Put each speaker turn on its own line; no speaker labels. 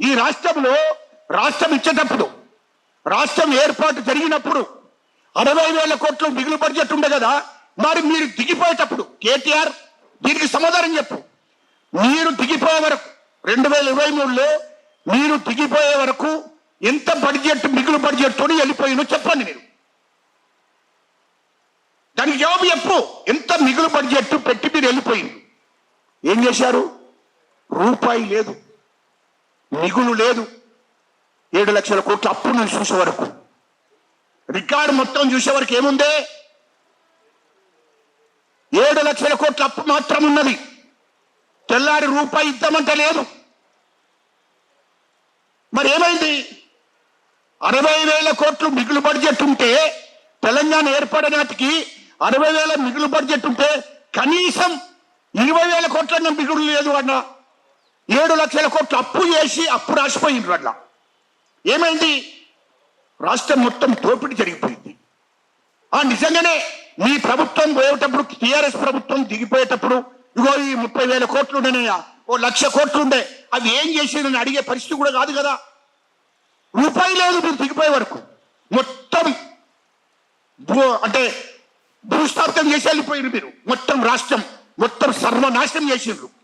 ఈ రాష్ట్రంలో రాష్ట్రం ఇచ్చేటప్పుడు రాష్ట్రం ఏర్పాటు జరిగినప్పుడు అరవై వేల కోట్లు మిగులు బడ్జెట్ ఉండే కదా మరి మీరు దిగిపోయేటప్పుడు కేటీఆర్ దీనికి సమాధానం చెప్పు. మీరు దిగిపోయే వరకు రెండు వేల ఇరవై మూడులో మీరు దిగిపోయే వరకు ఎంత బడ్జెట్ మిగులు బడ్జెట్ తోని వెళ్ళిపోయినో చెప్పండి మీరు. దానికి జవాబు చెప్పు ఎంత మిగులు బడ్జెట్ పెట్టి మీరు వెళ్ళిపోయింది ఏం చేశారు? రూపాయి లేదు. మిగులు లేదు. ఏడు లక్షల కోట్ల అప్పు నేను చూసే వరకు. రికార్డు మొత్తం చూసే వరకు ఏముంది? ఏడు లక్షల కోట్ల అప్పు మాత్రం ఉన్నది తెల్లారి రూపాయి ఇద్దామంటే లేదు. మరి ఏమైంది? అరవై వేల కోట్లు మిగులు బడ్జెట్ ఉంటే తెలంగాణ ఏర్పడనాటికి అరవై వేల మిగులు బడ్జెట్ ఉంటే కనీసం ఇరవై వేల కోట్ల మిగులు లేదు అన్న. ఏడు లక్షల కోట్లు అప్పు చేసి అప్పు రాసిపోయిండ్రు అట్లా. ఏమైంది? రాష్ట్రం మొత్తం దోపిడీ జరిగిపోయింది. ఆ నిజంగానే మీ ప్రభుత్వం పోయేటప్పుడు టిఆర్ఎస్ ప్రభుత్వం దిగిపోయేటప్పుడు ఇగో ఈ ముప్పై వేల కోట్లు ఉండేనయ్యా ఓ లక్ష కోట్లు ఉండే. అవి ఏం అని అడిగే పరిస్థితి కూడా కాదు కదా. రూపాయి లేదు మీరు దిగిపోయే వరకు. మొత్తం అంటే భూస్థాపితం చేసి వెళ్ళిపోయారు మీరు. మొత్తం రాష్ట్రం మొత్తం సర్వనాశనం చేసిండ్రు.